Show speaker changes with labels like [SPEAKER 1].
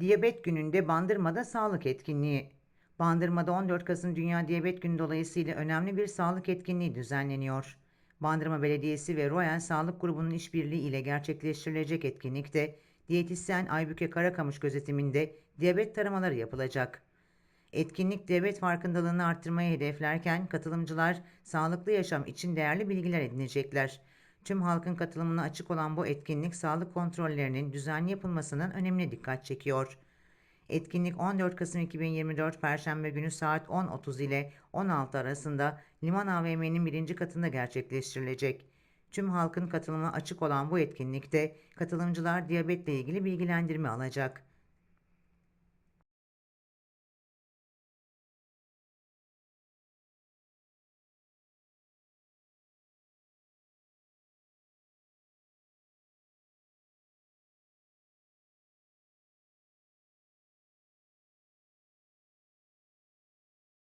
[SPEAKER 1] Diyabet gününde Bandırma'da sağlık etkinliği. Bandırma'da 14 Kasım Dünya Diyabet Günü dolayısıyla önemli bir sağlık etkinliği düzenleniyor. Bandırma Belediyesi ve Royal Sağlık Grubu'nun işbirliği ile gerçekleştirilecek etkinlikte diyetisyen Aybüke Karakamış gözetiminde diyabet taramaları yapılacak. Etkinlik diyabet farkındalığını arttırmayı hedeflerken katılımcılar sağlıklı yaşam için değerli bilgiler edinecekler. Tüm halkın katılımına açık olan bu etkinlik sağlık kontrollerinin düzenli yapılmasının önemine dikkat çekiyor. Etkinlik 14 Kasım 2024 Perşembe günü saat 10.30 ile 16 arasında Liman AVM'nin birinci katında gerçekleştirilecek. Tüm halkın katılımına açık olan bu etkinlikte katılımcılar diyabetle ilgili bilgilendirme alacak.